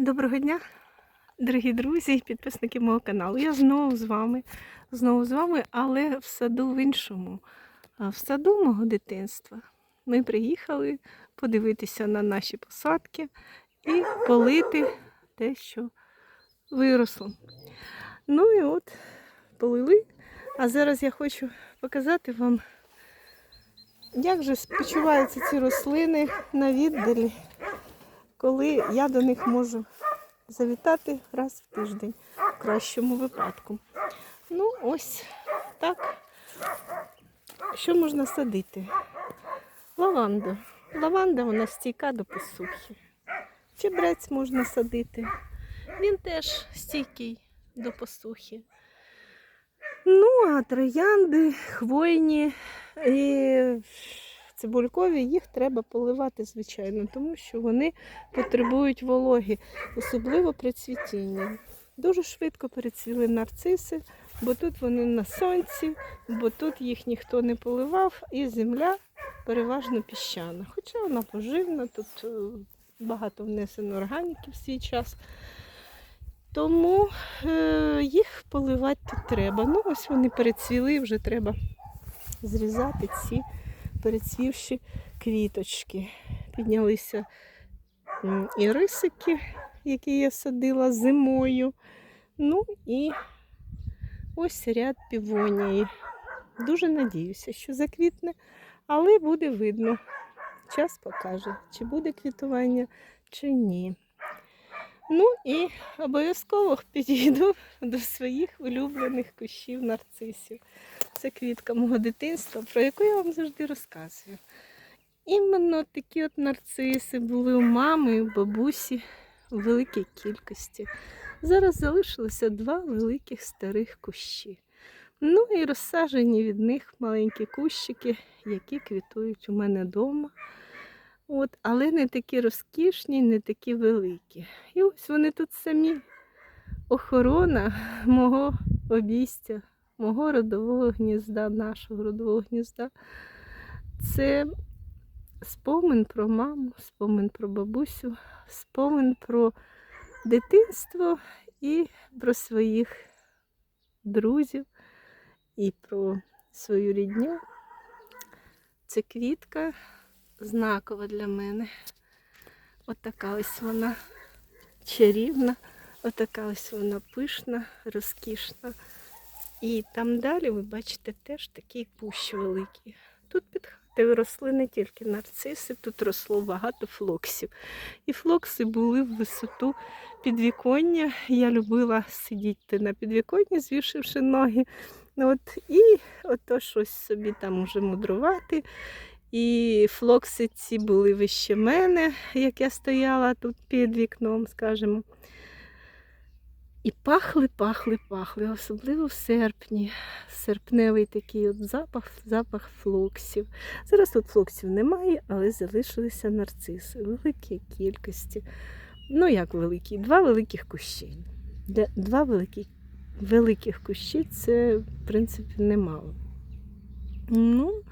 Доброго дня, дорогі друзі, підписники мого каналу. Я знову з вами, знову з вами, але в саду в іншому. В саду мого дитинства. Ми приїхали подивитися на наші посадки і полити те, що виросло. Ну і от полили. А зараз я хочу показати вам, як же почуваються ці рослини на віддалі коли я до них можу завітати раз в тиждень, в кращому випадку. Ну, ось так. Що можна садити? Лаванду. Лаванда вона стійка до посухи. Чебрець можна садити. Він теж стійкий до посухи. Ну, а троянди, хвойні і цибулькові, їх треба поливати, звичайно, тому що вони потребують вологи, особливо при цвітінні. Дуже швидко перецвіли нарциси, бо тут вони на сонці, бо тут їх ніхто не поливав, і земля переважно піщана. Хоча вона поживна, тут е, багато внесено органіки в свій час. Тому е, їх поливати треба. Ну, ось вони перецвіли, вже треба зрізати ці перецвівші квіточки. Піднялися і рисики, які я садила зимою. Ну і ось ряд півонії. Дуже надіюся, що заквітне, але буде видно. Час покаже, чи буде квітування, чи ні. Ну і обов'язково підійду до своїх улюблених кущів нарцисів. Це квітка мого дитинства, про яку я вам завжди розказую. Іменно такі от нарциси були у мами і у бабусі в великій кількості. Зараз залишилося два великих старих кущі. Ну і розсаджені від них маленькі кущики, які квітують у мене вдома. От, але не такі розкішні, не такі великі. І ось вони тут самі. Охорона мого обійстя, мого родового гнізда, нашого родового гнізда. Це спомин про маму, спомин про бабусю, спомин про дитинство і про своїх друзів, і про свою рідню. Це квітка знакова для мене. Отака ось вона чарівна, отака ось вона пишна, розкішна. І там далі ви бачите теж такий кущ великий. Тут під хатою росли не тільки нарциси, тут росло багато флоксів. І флокси були в висоту підвіконня. Я любила сидіти на підвіконні, звівшивши ноги. От, і ото щось собі там уже мудрувати. І флокси ці були вище мене, як я стояла тут під вікном, скажімо. І пахли, пахли, пахли, особливо в серпні. Серпневий такий от запах, запах флоксів. Зараз тут флоксів немає, але залишилися нарциси у великій кількості. Ну, як великі? Два великих кущі. Два великі, великих кущі це, в принципі, немало. Ну,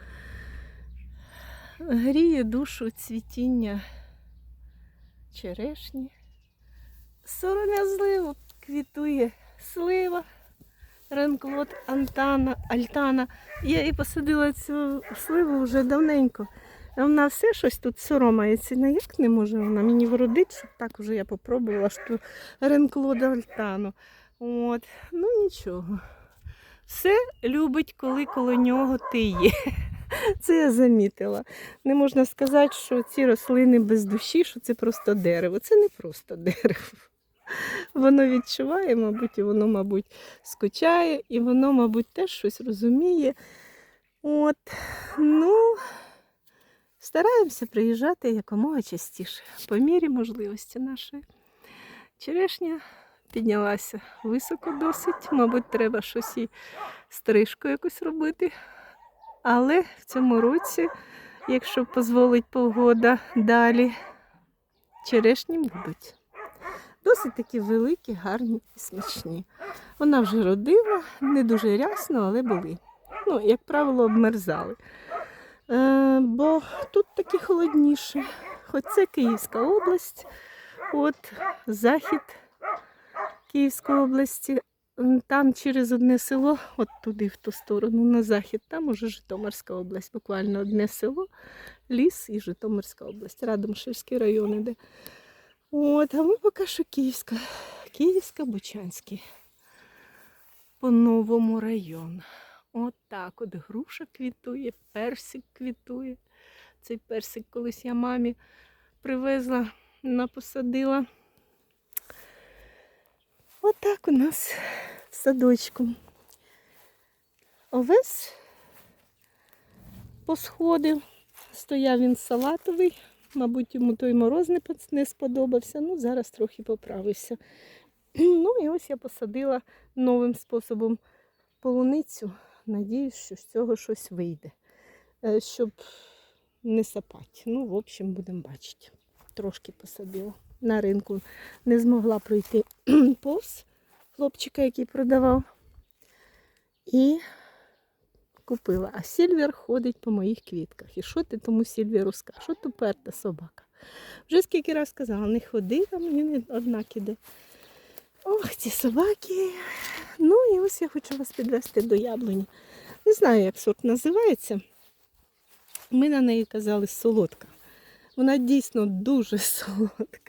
гріє душу цвітіння черешні. Сором'язливо квітує слива, ренклот, антана, альтана. Я і посадила цю сливу вже давненько. Вона все щось тут соромається. Ніяк не може вона мені вродити, так вже я попробувала що ренклода альтану. От. Ну нічого. Все любить, коли коло нього ти є. Це я замітила. Не можна сказати, що ці рослини без душі, що це просто дерево. Це не просто дерево. Воно відчуває, мабуть, і воно, мабуть, скучає, і воно, мабуть, теж щось розуміє. От, ну, стараємося приїжджати якомога частіше, по мірі можливості нашої. Черешня піднялася високо досить, мабуть, треба щось і стрижку якусь робити. Але в цьому році, якщо дозволить погода далі, черешні будуть. Досить такі великі, гарні і смачні. Вона вже родила, не дуже рясно, але були. Ну, як правило, обмерзали. Е, бо тут таки холодніше. Хоч це Київська область, От захід Київської області. Там через одне село, от туди, в ту сторону, на захід, там уже Житомирська область, буквально одне село, ліс і Житомирська область, Радомишльський район іде. От, а ми поки що Київська, Київська, Бучанський. По-новому район. От так от груша квітує, персик квітує. Цей персик колись я мамі привезла, вона Отак у нас в садочку. Овес посходив. Стояв він салатовий. Мабуть, йому той мороз не сподобався. Ну, зараз трохи поправився. Ну і ось я посадила новим способом полуницю. Надіюсь, що з цього щось вийде. Е, Щоб не сапати. Ну, в общем, будемо бачити. Трошки посадила. На ринку не змогла пройти повз хлопчика, який продавав. І купила. А Сільвер ходить по моїх квітках. І що ти тому Сільверу скажеш? Що то перта собака? Вже скільки раз сказала, не ходи, там він однак іде. Ох, ці собаки. Ну і ось я хочу вас підвести до яблуні. Не знаю, як сорт називається. Ми на неї казали солодка. Вона дійсно дуже солодка.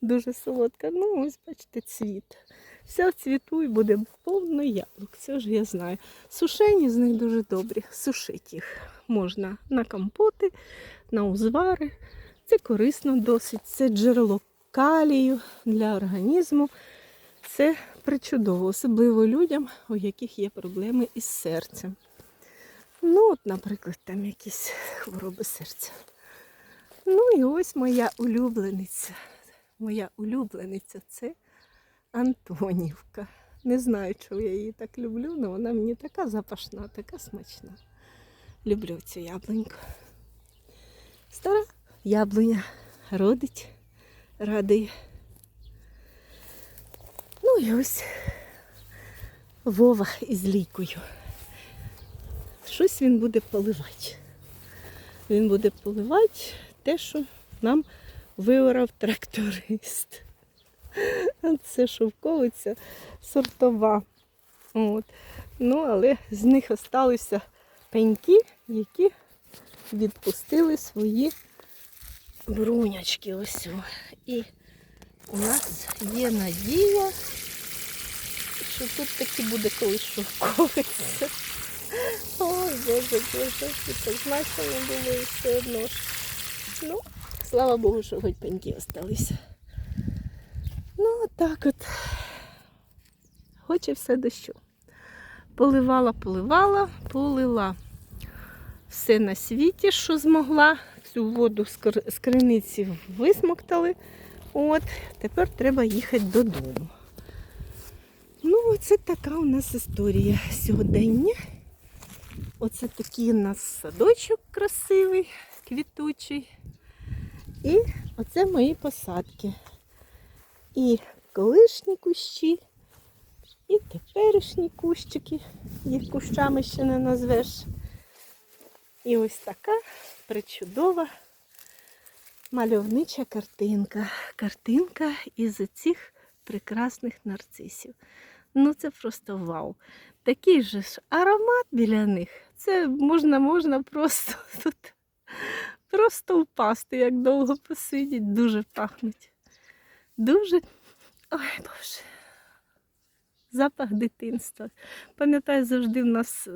Дуже солодка. Ну, ось бачите, цвіт. Вся в цвіту і буде повно яблук. Це ж я знаю. Сушені з них дуже добрі. Сушити їх можна на компоти, на узвари. Це корисно досить. Це джерело калію для організму. Це причудово, особливо людям, у яких є проблеми із серцем. Ну, от, наприклад, там якісь хвороби серця. Ну і ось моя улюблениця. Моя улюблениця це Антонівка. Не знаю, чого я її так люблю, але вона мені така запашна, така смачна. Люблю цю яблуньку. Стара яблуня родить, радує. Ну і ось Вова із лікою. Щось він буде поливати. Він буде поливати те, що нам виорав тракторист. Це шовковиця сортова. От. Ну, але з них залишилися пеньки, які відпустили свої брунячки. Ось. І у нас є надія, що тут таки буде колись шовковиця. Ой, Боже, Боже, і позначено було і все одно. Ну, слава Богу, що хоч пеньки осталися. Ну, отак от. Хоче все дощу. Поливала, поливала, полила. Все на світі, що змогла. Всю воду з криниці висмоктали. От, тепер треба їхати додому. Ну, оце така у нас історія сьогодення. Оце такий у нас садочок красивий, квітучий. І оце мої посадки. І колишні кущі, і теперішні кущики, їх кущами ще не назвеш. І ось така причудова мальовнича картинка. Картинка із цих прекрасних нарцисів. Ну це просто вау. Такий же ж аромат біля них. Це можна, можна просто тут просто впасти, як довго посидіть. Дуже пахнуть. Дуже. Ой, Боже. Запах дитинства. Пам'ятаю, завжди в нас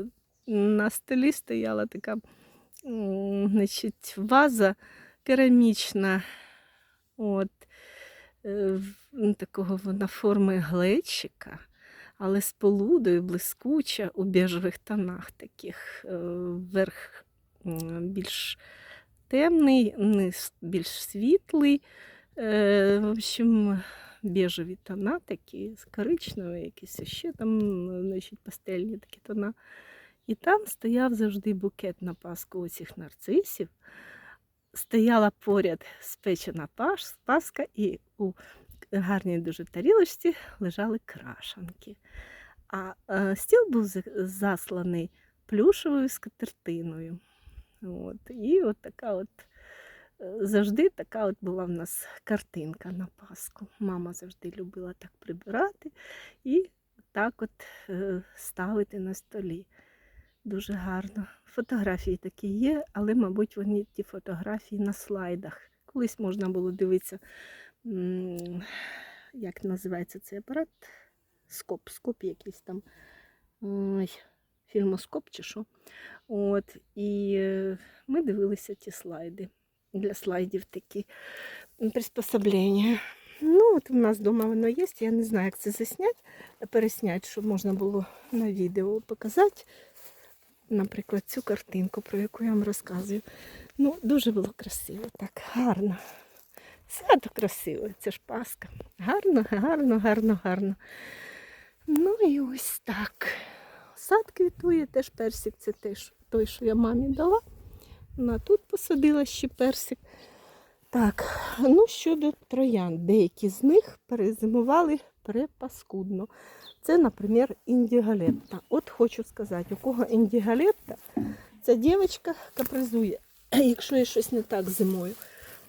на столі стояла така значить, ваза керамічна. От, е, ну, такого вона форми глечика, але з полудою, блискуча у біжових тонах таких. е, Верх більш темний, низ більш світлий. Е, В общем, біжеві тона такі, з коричневі, якісь ще там, значить, пастельні такі тона. І там стояв завжди букет на паску оцих нарцисів. Стояла поряд спечена паска, і у гарній дуже тарілочці лежали крашанки. А е, стіл був засланий плюшевою скатертиною. От. І от така от е, завжди така от була в нас картинка на Пасху. Мама завжди любила так прибирати і так от е, ставити на столі. Дуже гарно. Фотографії такі є, але, мабуть, вони ті фотографії на слайдах. Колись можна було дивитися, як називається цей апарат? Скоп, скоп якийсь там. Ой, фільмоскоп чи що. От, і е, ми дивилися ті слайди. Для слайдів такі приспособлення. Ну, от у нас вдома воно є. Я не знаю, як це засняти, пересняти, щоб можна було на відео показати. Наприклад, цю картинку, про яку я вам розказую. Ну, дуже було красиво, так, гарно. Свято красиве, це ж Пасха. Гарно, гарно, гарно, гарно. Ну і ось так. Сад квітує, теж персик, це теж той, що я мамі дала. Вона тут посадила ще персик. Так, ну щодо троян, деякі з них перезимували препаскудно. Це, наприклад, індігалетта. От хочу сказати, у кого індігалетта, ця дівчинка капризує, якщо є щось не так зимою.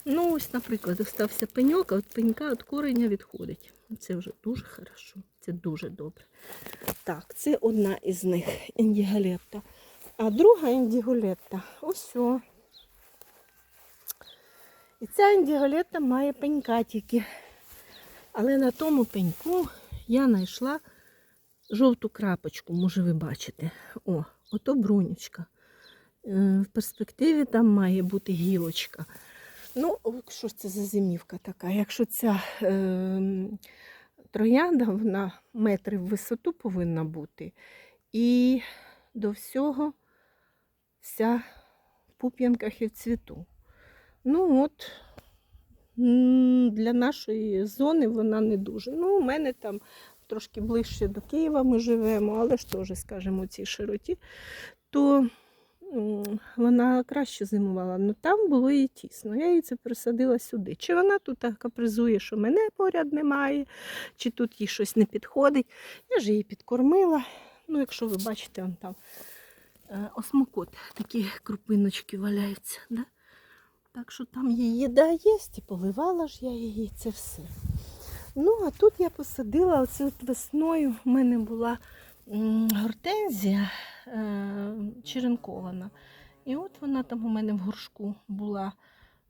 Ну, ось, наприклад, остався пеньок, а от пенька від кореня відходить. Це вже дуже хорошо, це дуже добре. Так, це одна із них індігалетта. А друга індіголетта ось. І ця індіголетта має пенька тільки. Але на тому пеньку я знайшла жовту крапочку, може ви бачите. О, ото брунючка. Е, В перспективі там має бути гілочка. Ну, що ж це за зимівка така? Якщо ця е, троянда, вона метри в висоту повинна бути. І до всього вся в пуп'янках і в цвіту. Ну от, для нашої зони вона не дуже. Ну, у мене там трошки ближче до Києва ми живемо, але ж теж, скажімо, у цій широті, то вона краще зимувала. Ну там було їй тісно. Я її це присадила сюди. Чи вона тут капризує, що мене поряд немає, чи тут їй щось не підходить. Я ж її підкормила. Ну, якщо ви бачите, вон там е, осмокот, такі крупиночки валяються. Да? Так що там її їда є, і поливала ж я її, це все. Ну, а тут я посадила оце от весною. У мене була гортензія черенкована. І от вона там у мене в горшку була,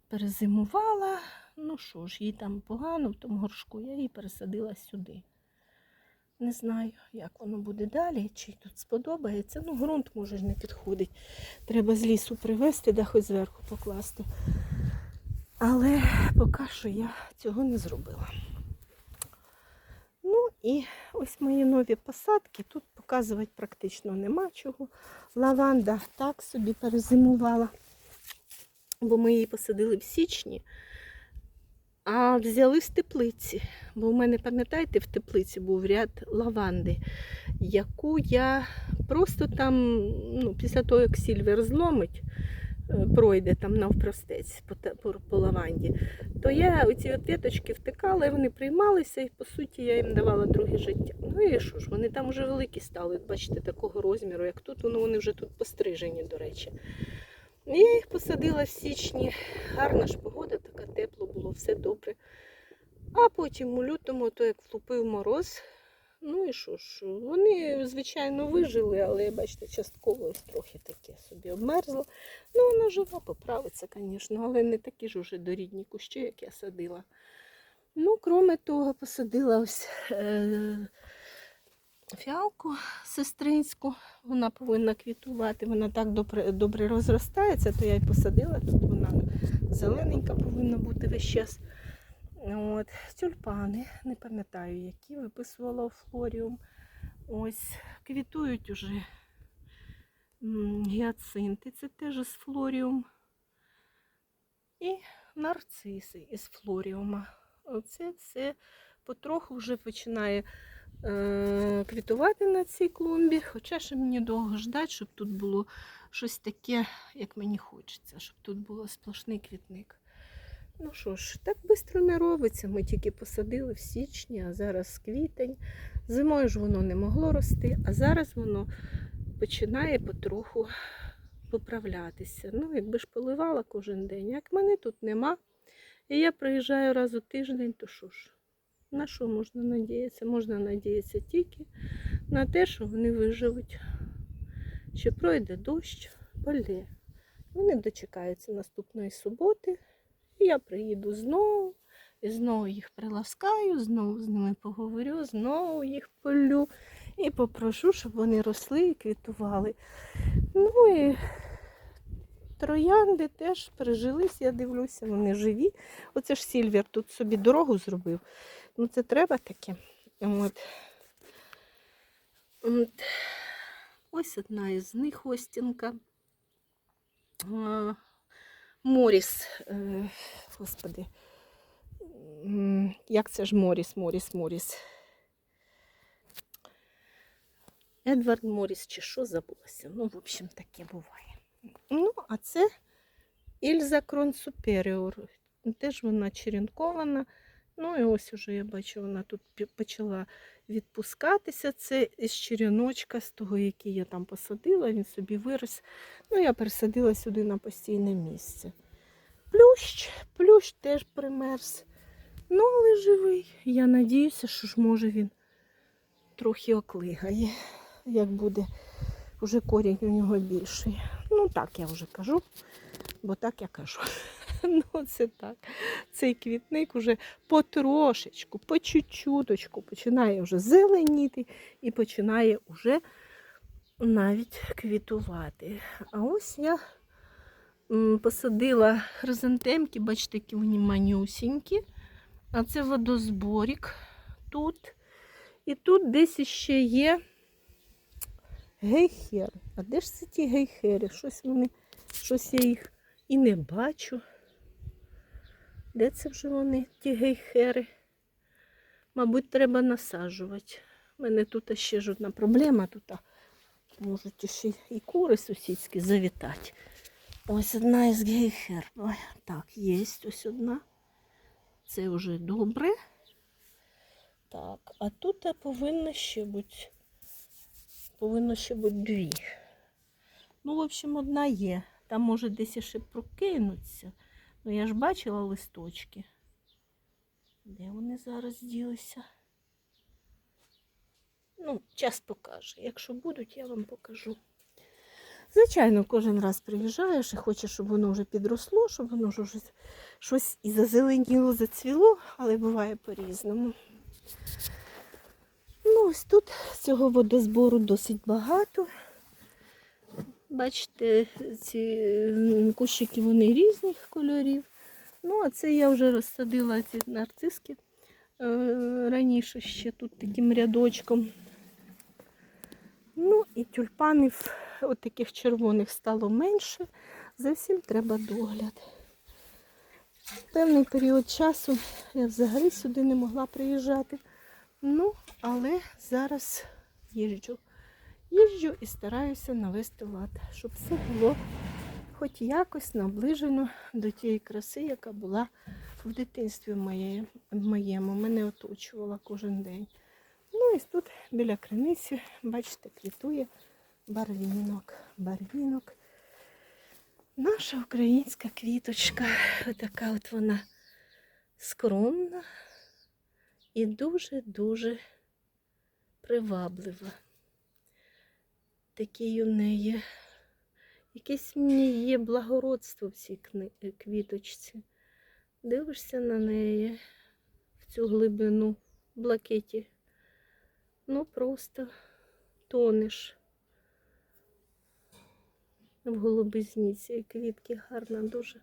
перезимувала. Ну що ж, їй там погано в тому горшку, я її пересадила сюди. Не знаю, як воно буде далі, чи тут сподобається. Ну, ґрунт може ж не підходить. Треба з лісу привезти, да хоч зверху покласти. Але поки що я цього не зробила. І ось мої нові посадки. Тут показувати практично нема чого. Лаванда так собі перезимувала, бо ми її посадили в січні, а взяли з теплиці. Бо у мене, пам'ятаєте, в теплиці був ряд лаванди, яку я просто там, ну, після того, як сільвер зломить, пройде там навпростець по, по, по лаванді, то я оці от віточки втикала, і вони приймалися, і по суті я їм давала друге життя. Ну і що ж, вони там вже великі стали, бачите, такого розміру, як тут, ну вони вже тут пострижені, до речі. Я їх посадила в січні. Гарна ж погода, така тепло було, все добре. А потім у лютому, то як влупив мороз, ну і що ж, вони, звичайно, вижили, але бачите, частково ось трохи таке собі обмерзло. Ну, вона жива, поправиться, звісно, але не такі ж уже дорідні кущі, як я садила. Ну, кроме того, посадила ось е, фіалку сестринську. Вона повинна квітувати, вона так добре, добре розростається, то я й посадила. Тут вона зелененька повинна бути весь час. От, тюльпани, не пам'ятаю, які виписувала у флоріум. Ось, квітують уже гіацинти, це теж з флоріум. І нарциси із флоріума. Оце все потроху вже починає е, квітувати на цій клумбі. Хоча ще мені довго ждати, щоб тут було щось таке, як мені хочеться, щоб тут було сплошний квітник. Ну що ж, так швидко не робиться. Ми тільки посадили в січні, а зараз квітень. Зимою ж воно не могло рости, а зараз воно починає потроху поправлятися. Ну, якби ж поливала кожен день. Як мене тут нема, і я приїжджаю раз у тиждень, то що ж? На що можна надіятися? Можна надіятися тільки на те, що вони виживуть. Що пройде дощ, полє. Вони дочекаються наступної суботи, і я приїду знову, і знову їх приласкаю, знову з ними поговорю, знову їх полю і попрошу, щоб вони росли і квітували. Ну і троянди теж прижились, я дивлюся, вони живі. Оце ж Сільвер тут собі дорогу зробив. Ну це треба таке. От. От. Ось одна із них Остінка. Моріс. е, Господи. Як це ж Моріс, Моріс, Моріс? Едвард Моріс чи що забулося. Ну, в общем, таке буває. Ну, а це Ільза Крон Суперіор. Теж вона черенкована. Ну і ось уже я бачу, вона тут почала відпускатися. Це із череночка, з того, який я там посадила, він собі вирос. Ну, я пересадила сюди на постійне місце. Плющ, плющ теж примерз. Ну, але живий. Я надіюся, що ж може він трохи оклигає, як буде вже корінь у нього більший. Ну, так я вже кажу, бо так я кажу. Ну, це так. Цей квітник уже потрошечку, по чуть-чуточку починає вже зеленіти і починає уже навіть квітувати. А ось я посадила хризантемки, бачите, які вони манюсінькі. А це водозборік тут. І тут десь іще є гейхер. А де ж це ті гейхери? Щось вони, щось я їх і не бачу. Де це вже вони, ті гейхери? Мабуть, треба насаджувати. У мене тут ще ж одна проблема. Тут можуть ще і кури сусідські завітати. Ось одна із гейхер. Так, є ось одна. Це вже добре. Так, а тут повинно ще бути. Повинно ще бути дві. Ну, в общем, одна є. Там може десь ще прокинуться. Ну, я ж бачила листочки. Де вони зараз ділися? Ну, час покаже. Якщо будуть, я вам покажу. Звичайно, кожен раз приїжджаєш і хочеш, щоб воно вже підросло, щоб воно вже щось, і зазеленіло, зацвіло, але буває по-різному. Ну, ось тут цього водозбору досить багато. Бачите, ці кущики вони різних кольорів. Ну, а це я вже розсадила ці нарциски е, раніше ще тут таким рядочком. Ну і тюльпанів от таких червоних стало менше. За всім треба догляд. Певний період часу я взагалі сюди не могла приїжджати. Ну, але зараз їжджу. Їжджу і стараюся навести лад, щоб все було хоч якось наближено до тієї краси, яка була в дитинстві моє- моєму. Мене оточувала кожен день. Ну і тут біля криниці, бачите, квітує барвінок. Барвінок. Наша українська квіточка. Отака от вона скромна і дуже-дуже приваблива. Такий у неї. Якесь мені є благородство в цій е, квіточці. Дивишся на неї в цю глибину блакиті. Ну, просто тонеш в голубизні цієї квітки. Гарна, дуже,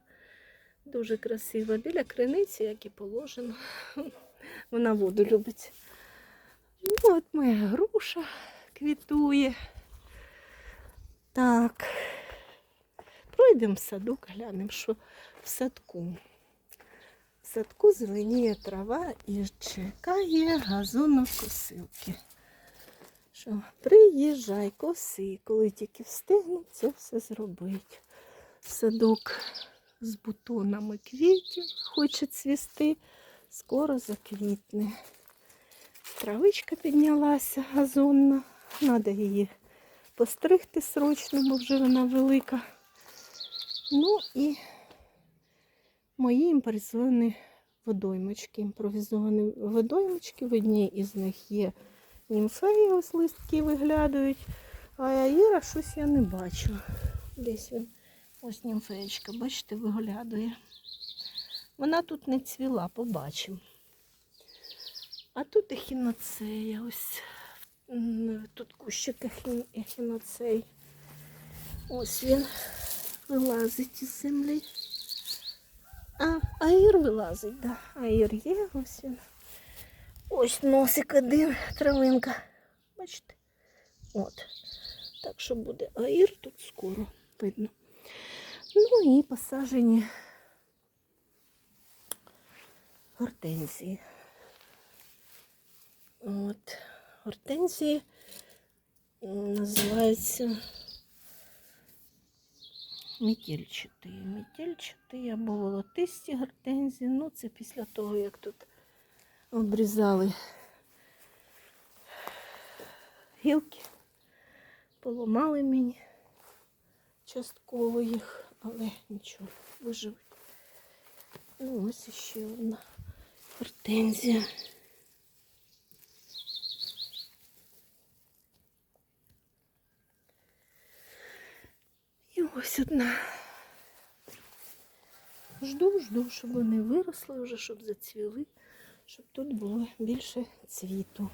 дуже красива. Біля криниці, як і положено. Вона воду любить. Ну, от моя груша квітує. Так. Пройдемо в садок, глянемо, що в садку. В садку зеленіє трава і чекає газонокосилки. Що, приїжджай, коси, коли тільки встигну це все зробити. Садок з бутонами квітів хоче цвісти, скоро заквітне. Травичка піднялася газонна, треба її постригти срочно, бо вже вона велика. Ну і мої імпровізовані водоймочки. Імпровізовані водоймочки. В одній із них є німфеї, ось листки виглядають. А Аїра щось я не бачу. Десь він. Ось німфеєчка, бачите, виглядає. Вона тут не цвіла, побачимо. А тут ехіноцея, ось м, тут кущик ехі- ехіноцей. Ось він вилазить із землі. А, аїр вилазить, да. Аїр є, ось він. Ось носик один, травинка. Бачите? От. Так що буде аїр тут скоро видно. Ну і посаджені гортензії. От. Гортензії м, називаються мітільчатий. Мітільчатий або волотисті гортензії. Ну, це після того, як тут обрізали гілки, поламали мені частково їх, але нічого, виживуть. Ну, ось ще одна гортензія. І ось одна. Жду, жду, щоб вони виросли вже, щоб зацвіли, щоб тут було більше цвіту.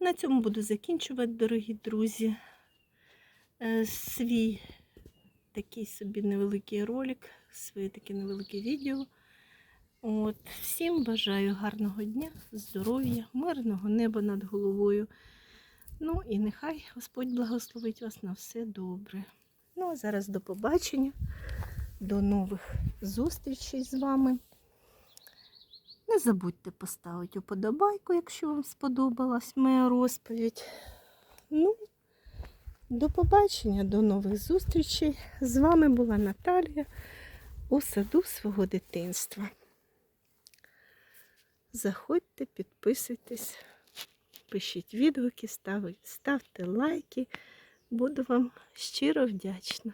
На цьому буду закінчувати, дорогі друзі. Е, Свій такий собі невеликий ролик, своє таке невелике відео. От, всім бажаю гарного дня, здоров'я, мирного неба над головою. Ну і нехай Господь благословить вас на все добре. Ну, а зараз до побачення, до нових зустрічей з вами. Не забудьте поставити уподобайку, якщо вам сподобалась моя розповідь. Ну, до побачення, до нових зустрічей. З вами була Наталія у саду свого дитинства. Заходьте, підписуйтесь, пишіть відгуки, ставте лайки. Буду вам щиро вдячна.